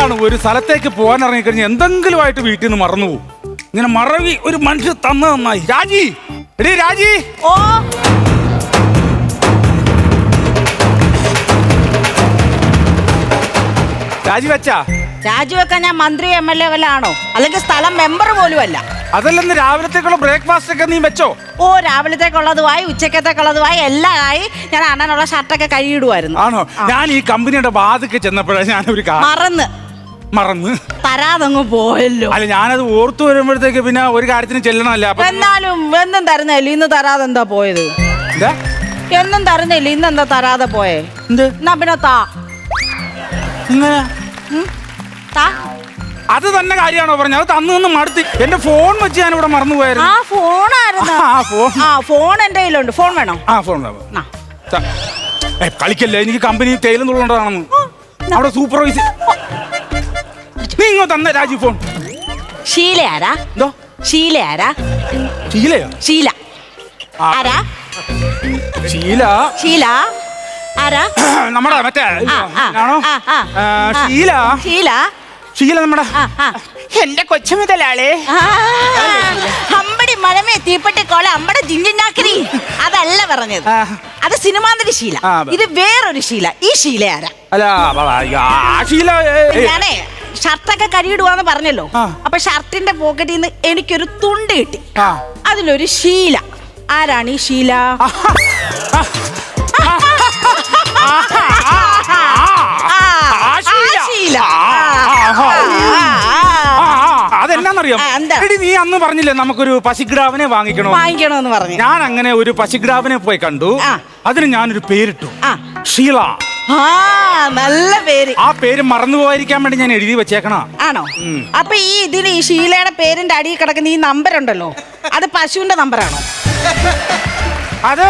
എന്താണ് ഒരു സ്ഥലത്തേക്ക് പോകാൻ ഇറങ്ങിക്കഴിഞ്ഞാൽ എന്തെങ്കിലുമായിട്ട് വീട്ടിൽ നിന്ന് മറന്നു പോകും. ഇങ്ങനെ മറവി ഒരു മനുഷ്യൻ തന്ന നന്നായി. രാജി എടീ രാജി. ഓ. രാജി വെച്ചാ? രാജിവെക്കാൻ ഞാൻ മന്ത്രി എം എൽ എ വല്ല ആണോ അല്ലെങ്കിൽ സ്ഥലം മെമ്പർ പോലും അല്ല. അതല്ലെന്ന് രാവിലത്തേക്കുള്ള ബ്രേക്ക്ഫാസ്റ്റ് ഒക്കെ നീ വെച്ചോ? ഓ രാവിലത്തേക്കുള്ളതുമായി ഉച്ചക്കത്തേക്കുള്ളതുമായി എല്ലാം ആയി ഞാൻ അണ്ണനുള്ള ഷർട്ടൊക്കെ കഴുകിയിടുമായിരുന്നു ആണോ? ഞാൻ ഈ കമ്പനിയുടെ വാതിക്ക് ചെന്നപ്പോഴാണ് ഞാനൊരു ഒരു മറന്ന്. മറന്ന്. തരാതങ്ങ് പോയല്ലോ. അല്ല ഞാനത് ഓർത്തു വരുമ്പോഴത്തേക്ക് പിന്നെ ഒരു കാര്യത്തിന് ചെല്ലണമല്ല അപ്പൊ എന്നാലും എന്നും തരുന്നില്ല ഇന്ന് തരാതെ എന്താ പോയത്? എന്താ? എന്നും തരുന്നില്ല ഇന്ന് എന്താ തരാതെ പോയേ? എന്ത്? എന്നാ പിന്നെ താ. ഇങ്ങനെ? ഉം? താ. അത് തന്നെ കാര്യമാണോ പറഞ്ഞത്? അത് തന്നു നിന്ന് മടുത്തി. എന്റെ ഫോൺ വെച്ച് ഞാൻ ഇവിടെ മറന്നു ആ പോയായിരുന്നു ഫോണായിരുന്നു. ആ ഫോൺ. ആ ഫോൺ എന്റെ കയ്യിലുണ്ട്. ഫോൺ വേണോ? ആ ഫോൺ നാ. കളിക്കല്ലേ? എനിക്ക് കമ്പനി തേയിലും തുള്ളുണ്ടാണെന്ന് അവിടെ സൂപ്പർവൈസർ നീ തന്ന രാജി ഫോൺ. ഷീല ആരാ? എന്തോ? ഷീല ആരാ? ശീലയോ? ഷീല ആ. ആരാ? ശീല. ഷീല ആരാ? നമ്മുടെ മറ്റേ ആ, ആ, ആണോ ആ, ആ, ആ, ആ. ശീല. ഷീല ശീല നമ്മുടെ ആ, ആ. എന്റെ കൊച്ചു മുതലാളെ. ആ, അമ്പടി മഴമേ തീപ്പെട്ടി കോള അമ്പടെ ജിഞ്ചിനാക്കരി അതല്ല പറഞ്ഞത്. ആ. അത് സിനിമാന്തരി ശീല. ആ, അതെ. ഇത് വേറൊരു ശീല. ഈ ശീല ആരാ? അല്ല ബാ, ബാ, ആ ഏ, ഏ, ഞാനേ ഷർട്ടൊക്കെ കഴുകിടുവാന്ന് പറഞ്ഞല്ലോ. അപ്പൊ ഷർട്ടിന്റെ പോക്കറ്റിൽ നിന്ന് എനിക്കൊരു തുണ്ട് കിട്ടി. അതിലൊരു ശീല ആരാണ് ഈ ശീല? എടി നീ അന്ന് പറഞ്ഞില്ലേ നമുക്കൊരു പശുഗ്രാവിനെ വാങ്ങിക്കണോ വാങ്ങിക്കണോന്ന് പറഞ്ഞു. ഞാൻ അങ്ങനെ ഒരു പശുഗ്രാവിനെ പോയി കണ്ടു. അതിന് ഞാനൊരു പേരിട്ടു. ഷീല. ആ നല്ല പേര്. ആ പേര് മറന്നു പോയിരിക്കാൻ വേണ്ടി ഞാൻ എഴുതി വെച്ചേക്കണ? ആണോ? അപ്പൊ ഈ ഇതിന് ഈ ഷീലയുടെ പേരിന്റെ അടിയിൽ കിടക്കുന്ന ഈ നമ്പർ ഉണ്ടല്ലോ. അത് പശുവിന്റെ നമ്പറാണോ അത്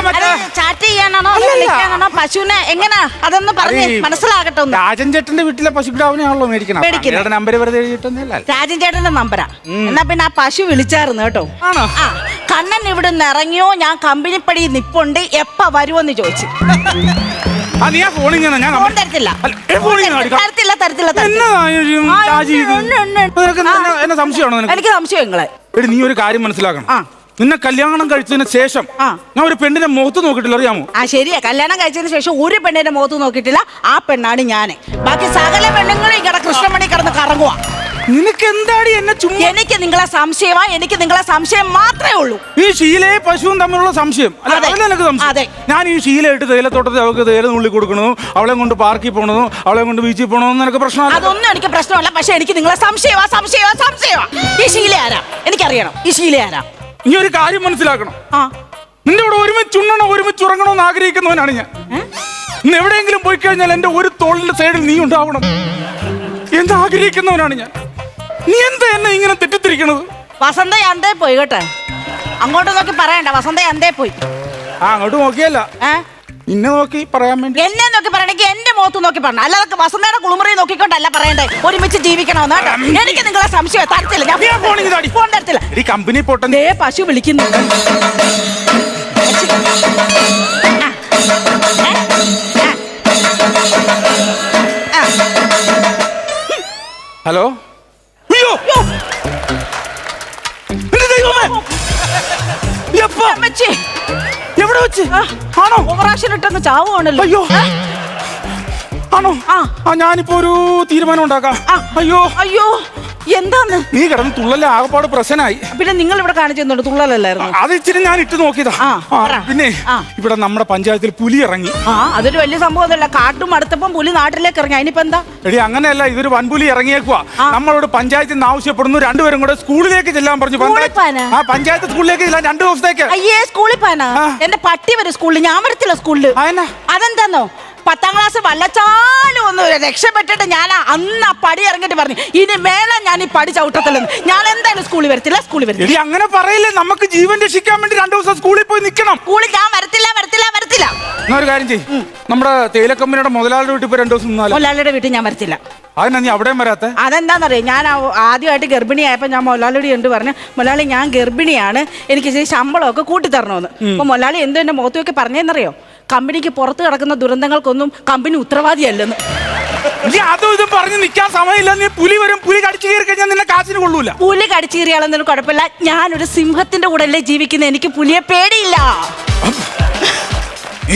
ചാറ്റ് ചെയ്യാനാണോ. വിളിക്കാനാണോ? പശുവിനെ എങ്ങനാ? അതൊന്ന് പറഞ്ഞ് മനസ്സിലാകട്ടെ ഒന്ന് രാജൻ ചേട്ടന്റെ വീട്ടിലെ പശുക്കിടാവിനെയാണല്ലോ മേടിക്കണം മേടിക്കുന്നത്. നമ്പർ വെറുതെ രാജൻ ചേട്ടന്റെ നമ്പരാ എന്നാ പിന്നെ ആ പശു വിളിച്ചായിരുന്നു കേട്ടോ. ആണോ? ആ കണ്ണൻ ഇവിടുന്ന് ഇറങ്ങിയോ? ഞാൻ കമ്പനിപ്പടി നിപ്പുണ്ട്. എപ്പ വരുമെന്ന് ചോദിച്ചു. ആ നീ ആ ഫോണിൽ ഞാൻ ഞാൻ ഫോൺ തരത്തില്ല അല്ല, ഏ, ഫോണിൽ നിന്ന് എടുക്കാം. തരത്തില്ല തരത്തില്ല തരത്തില്ല എന്നതാ ഈ ആ, രാജി ഇത്? ഉണ്ട്, ഉണ്ട്, ഉണ്ട്. നിനക്ക് ആ. എന്നെ- എന്നെ സംശയമാണോ നിനക്ക് എനിക്ക് സംശയം നിങ്ങളെ എടി നീ ഒരു കാര്യം മനസ്സിലാക്കണം ആ. നിന്നെ കല്യാണം കഴിച്ചതിന് ശേഷം ആ. ഞാൻ ഒരു പെണ്ണിന്റെ മുഖത്ത് നോക്കിയിട്ടില്ല അറിയാമോ ആ ശരിയാ കല്യാണം കഴിച്ചതിന് ശേഷം ഒരു പെണ്ണിന്റെ മുഖത്ത് നോക്കിയിട്ടില്ല ആ പെണ്ണാണ് ഞാൻ ബാക്കി സകല പെണ്ണുങ്ങളും ഈ കട കൃഷ്ണമണി കിടന്ന് കറങ്ങുക നിനക്ക് എന്താടി എന്നെ ചുമ്മാ എനിക്ക് നിങ്ങളെ സംശയമാ എനിക്ക് നിങ്ങളെ സംശയം മാത്രമേ ഉള്ളൂ. ഈ ഷീലയും പശുവും തമ്മിലുള്ള സംശയം. അല്ല അതെ. അതല്ലേ നിനക്ക് അതെ. സംശയം ഞാൻ ഈ ഷീലയിട്ട് തേയിലത്തോട്ടത്തിൽ അവൾക്ക് തേയില നുള്ളി കൊടുക്കണതും അവളെ കൊണ്ട് പാർക്കിൽ പോണതും അവളെ കൊണ്ട് ബീച്ചിൽ പോണതും നിനക്ക് പ്രശ്നമല്ല. അതൊന്നും എനിക്ക് പ്രശ്നമല്ല പക്ഷെ എനിക്ക് നിങ്ങളെ സംശയമാ സംശയമാ സംശയമാ. ഈ ശീല ആരാ? എനിക്കറിയണം. ഈ ശീല ആരാ? നീ ഒരു കാര്യം മനസ്സിലാക്കണം. ആ. നിന്റെ കൂടെ ഒരുമിച്ച് ഉണ്ണണം ഒരുമിച്ച് ഉറങ്ങണോ എന്ന് ആഗ്രഹിക്കുന്നവനാണ് ഞാൻ? ഇന്ന് എവിടെയെങ്കിലും പോയി കഴിഞ്ഞാൽ എന്റെ ഒരു തോളിന്റെ സൈഡിൽ നീ ഉണ്ടാവണം. എന്ന് ആഗ്രഹിക്കുന്നവനാണ് ഞാൻ? നീ എന്താ എന്നെ ഇങ്ങനെ തെറ്റിദ്ധരിക്കണത്? വസന്ത അന്തേ പോയി കേട്ടെ. അങ്ങോട്ട് നോക്കി പറയണ്ട വസന്ത അന്തേ പോയി. ആ അങ്ങോട്ട് നോക്കിയല്ല. ഏ? നിന്നെ നോക്കി പറയാൻ വേണ്ടി. എന്നെ നോക്കി പറയണെങ്കിൽ എന്റെ മുഖത്ത് നോക്കി പറഞ്ഞ അല്ലാതെ വസന്തയുടെ കുളിമുറി നോക്കിക്കൊണ്ടല്ല പറയണ്ടേ. ഒരുമിച്ച് ജീവിക്കണമെന്ന് കേട്ടോ. എനിക്ക് നിങ്ങളെ സംശയം തരത്തില്ല. ഞാൻ ഫോൺ തരത്തില്ല. ഈ കമ്പനി പൊട്ടൻ ദേ പശു വിളിക്കുന്നു. ഹലോ? എവിടെ വെച്ച്. ആണോ? ഓവറാക്ഷൻ ഇട്ടങ്ങ് ചാവുകയാണല്ലോ അയ്യോ. ആണോ. ആ. ഞാനിപ്പോ ഒരു തീരുമാനം ഉണ്ടാക്കാം. അയ്യോ. അയ്യോ. എന്താന്ന് നീ കിടന്ന് തുള്ളല്ലേ ആകപ്പാട് പ്രശ്നമായി പിന്നെ നിങ്ങൾ ഇവിടെ കാണിച്ചു തുള്ളലല്ലായിരുന്നു? അത് ഇച്ചിരി ഞാൻ ഇട്ട് നോക്കിയതാ. പിന്നെ. ഇവിടെ നമ്മുടെ പഞ്ചായത്തിൽ പുലി ഇറങ്ങി. ആ അതൊരു വലിയ സംഭവമൊന്നുമല്ല കാട്ടും അടുത്തപ്പം പുലി നാട്ടിലേക്ക് ഇറങ്ങി. അതിനിപ്പോ എന്താ? എടി അങ്ങനെയല്ല ഇതൊരു വൻപുലി ഇറങ്ങിയേക്കുവാ. നമ്മളോട് പഞ്ചായത്തിൽ നിന്ന് ആവശ്യപ്പെടുന്നു. രണ്ടുപേരും കൂടെ സ്കൂളിലേക്ക് ചെല്ലാൻ പറഞ്ഞു? ആ പഞ്ചായത്ത് സ്കൂളിലേക്ക് ചെല്ലാൻ രണ്ടു ദിവസത്തേക്ക്. അയ്യേ സ്കൂളിൽ പോയാനാ? എന്റെ പട്ടി വരും സ്കൂളിൽ. ഞാൻ വരത്തില്ല സ്കൂളിൽ? അതെന്താന്നോ? പത്താം ക്ലാസ് വല്ലച്ചാലും ഒന്ന് രക്ഷപ്പെട്ടിട്ട് ഞാൻ അന്ന് ആ പടി ഇറങ്ങിട്ട് പറഞ്ഞു ഇനി മേലെ ഞാൻ ഈ പടി ചവിട്ടത്തില്ലെന്ന് ഞാൻ എന്തായാലും സ്കൂളിൽ വരത്തില്ല സ്കൂളിൽ വരത്തില്ല. എടി അങ്ങനെ പറയില്ലേ? നമുക്ക് ജീവൻ രക്ഷിക്കാൻ വേണ്ടി രണ്ടു ദിവസം സ്കൂളിൽ പോയി നിൽക്കണം. സ്കൂളിൽ ഞാൻ വരത്തില്ല വരത്തില്ല വരത്തില്ല. എന്നാ ഒരു കാര്യം ചെയ്യും. നമ്മുടെ തേയിലക്കമ്പനിയുടെ മുതലാളിയുടെ വീട്ടിൽ പോയി രണ്ടു ദിവസം നിന്നാലോ? മൊലാലിയുടെ വീട്ടിൽ ഞാൻ വരത്തില്ല. അതിനാ നീ അവിടെയും വരാത്തെ? അതെന്താണെന്നറിയാം ഞാൻ ആ- ആദ്യമായിട്ട് ഗർഭിണിയായപ്പോൾ ഞാൻ മൊലാളിയോട് ഉണ്ട് പറഞ്ഞു? മൊലാളി ഞാൻ ഗർഭിണിയാണ്. എനിക്ക് ഇച്ചിരി ശമ്പളമൊക്കെ കൂട്ടിത്തരണമെന്ന് അപ്പൊ മൊലാളി എന്ത് എന്റെ മുഖത്ത് നോക്കി പറഞ്ഞതെന്നറിയോ കമ്പനിക്ക് പുറത്ത് കിടക്കുന്ന ദുരന്തങ്ങൾക്കൊന്നും കമ്പനി ഉത്തരവാദിയല്ലെന്ന്. നീ അതും ഇതും പറഞ്ഞ് നിൽക്കാൻ സമയമില്ല. നീ പുലി വരും പുലി കടിച്ചു കയറി കഴിഞ്ഞാൽ നിന്നെ കാശിന് കൊള്ളൂല. പുലി കടിച്ചു കീറിയാളെന്നൊരു കുഴപ്പമില്ല. ഞാനൊരു സിംഹത്തിന്റെ കൂടെ അല്ലേ ജീവിക്കുന്നത് എനിക്ക് പുലിയെ പേടിയില്ല.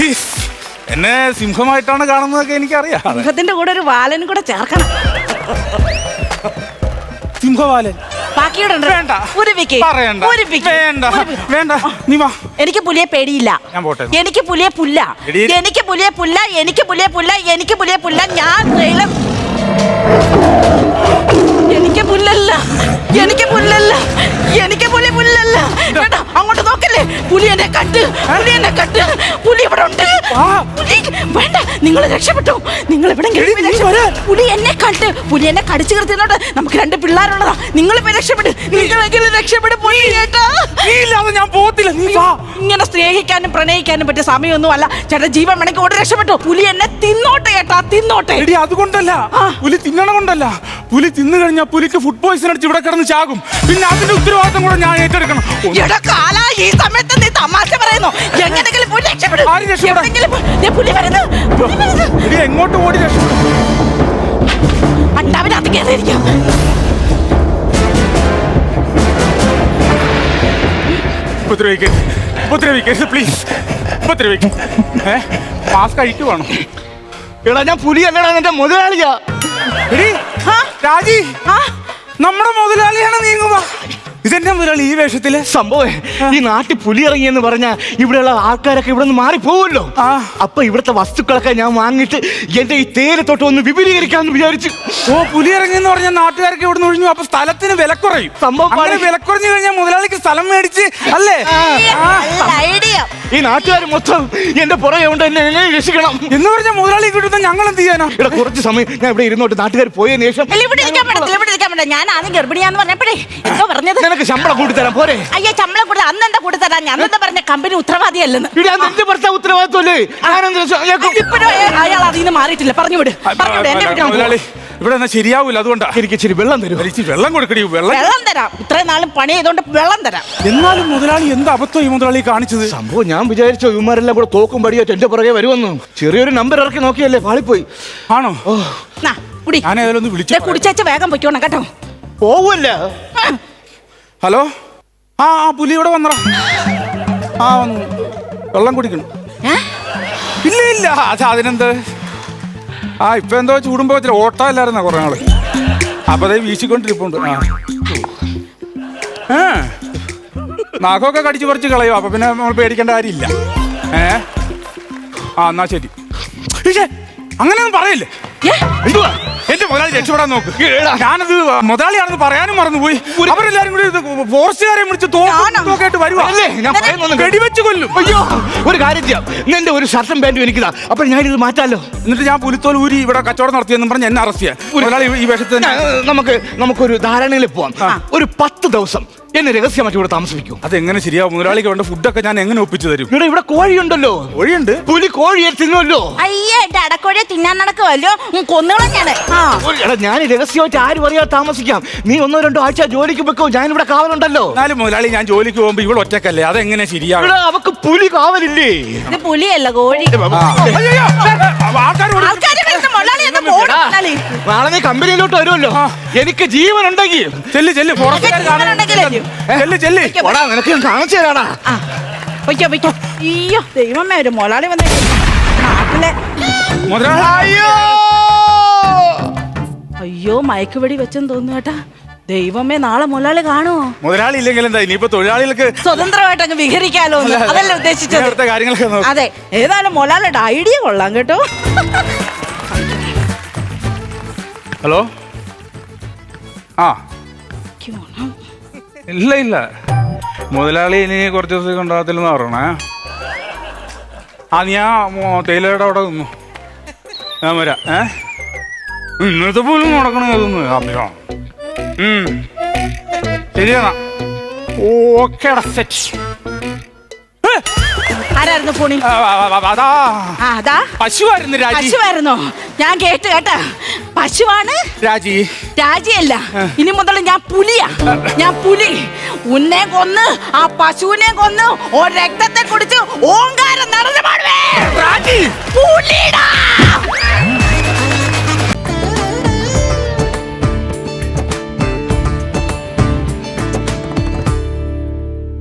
ഈ എന്നെ സിംഹമായിട്ടാണ് കാണുന്നതൊക്കെ എനിക്കറിയാം. സിംഹത്തിന്റെ കൂടെ ഒരു വാലനും കൂടെ ചേർക്കണം. സിംഹവാലൻ. ബാക്കിയുടെ ഉണ്ട്. വേണ്ട. ഉരുവിക്ക്. പറയണ്ട. ഉരുവിക്ക്. വേണ്ട. ഉരുവി. വേണ്ട. നീ വാ. എനിക്ക് പുലിയെ പേടിയില്ല. ഞാൻ പോട്ടെ. എനിക്ക് പുലിയെ പുല്ല. എടീ. എനിക്ക് പുലിയെ പുല്ല. എനിക്ക് പുലിയെ പുല്ല. എനിക്ക് പുലിയെ പുല്ല. ഞാൻ ട്രെയിലർ എനിക്ക് പുല്ലല്ല. എനിക്ക് പുല്ലല്ല. എനിക്ക് പുലി പുല്ലല്ല. കേട്ടോ അങ്ങോട്ട് നോക്കല്ലേ? പുലി എന്നെ കണ്ട് പുലി എന്നെ കണ്ട് പുലി നിങ്ങൾ രക്ഷപ്പെട്ടു. നിങ്ങൾ വരാൻ. പുലി എന്നെ കണ്ട് പുലി എന്നെ കടിച്ചു കീർത്തിന്നോട്ട് നമുക്ക് രണ്ട് പിള്ളേരുള്ളതാ. നിങ്ങൾ ഇപ്പൊ രക്ഷപ്പെട്ട് നിങ്ങളെങ്കിലും രക്ഷപ്പെട്ട് പുലി ഞാൻ പോകത്തില്ല. നീ വാ. ഇങ്ങനെ സ്നേഹിക്കാനും പ്രണയിക്കാനും പറ്റിയ സമയമൊന്നും അല്ല ചേട്ടാ ജീവൻ വേണമെങ്കിൽ ഓടി രക്ഷപ്പെട്ടു. പുലി എന്നെ തിന്നോട്ടെ ചേട്ടാ തിന്നോട്ടെ. എടി അതുകൊണ്ടല്ല. പുലി തിന്നണ കൊണ്ടല്ല. പുലി തിന്നു കഴിഞ്ഞാൽ പുലിക്ക് ഫുഡ് പോയിസൺ അടിച്ച് ഇവിടെ കിടന്ന് ചാകും. പിന്നെ അതിന്റെ ഉത്തരവാദിത്തം കൂടെ ഞാൻ ഏറ്റെടുക്കണം. ഈ സമയത്ത് തമാശ പറയുന്നു എങ്ങനെങ്കിലും പുലി രക്ഷപ്പെടും. ആര് രക്ഷപ്പെടും? എവിടെയെങ്കിലും പോ- ദേ പുലി വരുന്നു. പുലി വരുന്നു. എടി എങ്ങോട്ട് ഓടി രക്ഷപ്പെടും? അണ്ടാവിനകത്ത് കയറിയിരിക്കും ഉപദ്രവിക്കരുത് ഉപദ്രവിക്കരുത് പ്ലീസ് ഉപദ്രവിക്കരുത് ഏ? മാസ്ക് അഴിക്കുവാണോ എടാ ഞാൻ പുലിയല്ലടാ നിന്റെ മുതലാളിയാ. എടി ആ? രാജി. ആ? നമ്മുടെ മുതലാളിയാണ് നീങ്ങുക. ഇതെന്നെ മുതലാളി ഈ വേഷത്തിൽ? സംഭവേ ഈ നാട്ടിൽ പുലി ഇറങ്ങിയെന്ന് പറഞ്ഞാ ഇവിടെയുള്ള ആൾക്കാരൊക്കെ ഇവിടെ നിന്ന് മാറിപ്പോവല്ലോ ആ. അപ്പൊ ഇവിടുത്തെ വസ്തുക്കളൊക്കെ ഞാൻ വാങ്ങിയിട്ട് എന്റെ ഈ തേയിലത്തോട്ട് ഒന്ന് വിപുലീകരിക്കാന്ന് വിചാരിച്ചു. ഓ പുലി ഇറങ്ങിയെന്ന് പറഞ്ഞ നാട്ടുകാരൊക്കെ ഇവിടെ ഒഴിഞ്ഞു അപ്പൊ സ്ഥലത്തിന് വില കുറയും. സംഭവം വില കുറഞ്ഞു വിലക്കുറഞ്ഞു കഴിഞ്ഞാൽ മുതലാളിക്ക് സ്ഥലം മേടിച്ച് അല്ലേ? ഈ നാട്ടുകാർ മൊത്തം എന്റെ പുറകെ കൊണ്ട് എന്നെ എങ്ങനെ രക്ഷിക്കണം? എന്ന് പറഞ്ഞാൽ മുതലാളി കിട്ടുന്ന ഞങ്ങൾ എന്ത് ചെയ്യാനാ? ഇവിടെ കുറച്ച് സമയം ഞാൻ ഇവിടെ ഇരുന്നോട്ട് നാട്ടുകാർ പോയതിനു ശേഷം പറ്റില്ല ഞാൻ ആദ്യം ഗർഭിണിയാന്ന് പറഞ്ഞപ്പോഴേ എന്തോ പറഞ്ഞത്? നിനക്ക് ശമ്പളം കൂട്ടിത്തരാം പോരെ. അയ്യോ ശമ്പളം കൂടുതൽ അന്ന് എന്താ കൂടെ തരാൻ ഞാൻ എന്താ പറഞ്ഞ കമ്പനി ഉത്തരവാദിയല്ലെന്ന്. എന്റെ ഭർത്താവ് ഉത്തരവാദിത്വല്ലേ? ഇപ്പോഴും അയാൾ അതിൽ നിന്ന് മാറിയിട്ടില്ല. പറഞ്ഞു വിട്. പറഞ്ഞു വിട് ഇവിടെ എന്നാ ശരിയാവൂല അതുകൊണ്ടാ. എനിക്ക് ഇച്ചിരി വെള്ളം തരും വെള്ളം കൊടുക്കടി വെള്ളം വെള്ളം തരാം. ഇത്രയും നാളും പണി ചെയ്തോണ്ട് വെള്ളം തരാം. എന്നാലും മുതലാളി എന്ത് അബദ്ധം ഈ മുതലാളി കാണിച്ചത്? സംഭവം ഞാൻ വിചാരിച്ചു ഇവന്മാരെല്ലാം കൂടെ തോക്കും പടിയോ എന്റെ പുറകെ വരുമെന്ന്. ചെറിയൊരു നമ്പർ ഇറക്കി നോക്കിയല്ലേ പാളിപ്പോയി ആണോ? കുടി. ഞാൻ ഏതായാലും ഒന്ന് വിളിച്ചു ദേ, കുടിച്ചേച്ച് വേഗം പൊയ്ക്കോണം കേട്ടോ. പോവല്ല? ഹലോ? ആ ആ പുലി ഇവിടെ വന്നടാ. ആ വന്നു. വെള്ളം കുടിക്കണം. ഏ? ഇല്ല ഇല്ല. അത് അതിനെന്ത്? ആ ഇപ്പൊ എന്തോ ചൂടുമ്പോ ഓട്ടമില്ലായിരുന്ന കുറെ നാൾ? അപ്പൊ അതേ വീശിക്കൊണ്ടിരിപ്പുണ്ട്. ആ. ഏ? കടിച്ചു പറിച്ച് കളയോ അപ്പൊ പിന്നെ നമ്മൾ പേടിക്കേണ്ട കാര്യമില്ല. ഏ? ആ എന്നാ ശരി. ഇശ്ശേ, അങ്ങനെയൊന്നും പറയില്ലേ? എന്തുവാ? എന്റെ മുതലാളി രക്ഷപ്പെടാൻ നോക്ക്. ഞാനത് മുതലാളിയാണെന്ന് പറയാനും മറന്നുപോയി. അവരെല്ലാരും കൂടി ഫോറസ്റ്റുകാരെ വിളിച്ച്? തോക്കായിട്ട് വരുവാ. വെടിവെച്ച് കൊല്ലും. അയ്യോ ഒരു കാര്യം ചെയ്യാം. നിന്റെ ഒരു ഷർട്ടും പാന്റും എനിക്കതാ. അപ്പൊ ഞാൻ ഇത് മാറ്റാലോ? എന്നിട്ട് ഞാൻ പുലിത്തോൽ ഊരി ഇവിടെ കച്ചവടം നടത്തിയെന്നും പറഞ്ഞ് എന്നെ അറസ്റ്റ് ചെയ്യാൻ. മുതലാളി ഈ വേഷത്തിൽ നമുക്ക് നമുക്കൊരു ധാരണയിൽ പോവാം. ഒരു പത്ത് ദിവസം എന്നെ രഹസ്യമായിട്ട് ഇവിടെ താമസിപ്പിക്കും. അതെങ്ങനെ ശരിയാവും? മുതലാളിക്ക് വേണ്ട ഫുഡൊക്കെ ഞാൻ എങ്ങനെ ഒപ്പിച്ചു തരും? ഇവിടെ ഇവിടെ കോഴിയുണ്ടല്ലോ. കോഴിയുണ്ട്? പുലി കോഴിയെ തിന്നുമല്ലോ അയ്യേ എന്റെ അടക്കോഴിയെ തിന്നാൻ നടക്കുമല്ലോ കൊന്നുകളെ ഞാൻ ആ. എടാ ഞാൻ രഹസ്യമായിട്ട് ആരും അറിയാതെ താമസിക്കാം? നീ ഒന്നോ രണ്ടോ ആഴ്ച ജോലിക്ക് വെക്കോ ഞാൻ ഇവിടെ കാവലുണ്ടല്ലോ. എന്നാലും മുതലാളി ഞാൻ ജോലിക്ക് പോകുമ്പോ ഇവിടെ ഒറ്റക്കല്ലേ അതെങ്ങനെ ശരിയാവും? ഇവിടെ അവക്ക് പുലി കാവലില്ലേ? ഇത് പുലിയല്ല കോഴി. ആൾക്കാര് പോടും മൊള്ളാളി. നാളെ നീ കമ്പനിയിലോട്ട് വരുമല്ലോ. എനിക്ക് ജീവൻ ഉണ്ടെങ്കിൽ ചെല്ല് ചെല്ല്? ചെല്ല് ചെല്ല്. ഓടാ നിനക്ക് കാണിച്ചു തരാടാ. പൊയ്ക്കോ പൊയ്ക്കോ. അയ്യോ ദൈവമേ ഒരു മൊളാളി വന്നേ. നാട്ടിലെ മുതലാളി. അയ്യോ! അയ്യോ മയക്കുവെടി വെച്ചെന്ന് തോന്നുന്നു കേട്ടാ. ദൈവമേ നാളെ മുതലാളി കാണുമോ മുതലാളി ഇല്ലെങ്കിൽ എന്താ ഇനിയിപ്പോ തൊഴിലാളികൾക്ക് സ്വതന്ത്രമായിട്ട് അങ്ങ് വിഹരിക്കാലോ അതല്ല ഉദ്ദേശിച്ചത്. അതെ ഏതായാലും മുതലാളിയുടെ ഐഡിയ കൊള്ളാം കേട്ടോ. ഹലോ? ആ. ഇല്ല ഇല്ല. മുതലാളി ഇനി കുറച്ച് ദിവസം ഉണ്ടാകത്തില്ലെന്ന് പറയണേ. ആ നീ ആ തേയിലയുടെ അവിടെ നിന്നു. ഞാൻ വരാ. ഏ? ഇന്നത്തെ പോലും നടക്കണം അതൊന്ന് അമ്മയോ. ശരിയാണ് ഓക്കേടാ സെറ്റ് ആരായിരുന്നു ആ അതാ. ആ അതാ. പശുവായിരുന്നു രാജി. പശുവായിരുന്നോ. ഞാൻ കേട്ട് കേട്ട. പശുവാണ്? രാജി. രാജിയല്ല. ഇനി മുതൽ ഞാൻ പുലിയാ. ഞാൻ പുലി. ഉന്നെ കൊന്ന് ആ പശുവിനെ കൊന്ന് ഓ രക്തത്തെ കുടിച്ച് ഓങ്കാരം നടന്നു പാടുവേ. രാജി. പുലിടാ.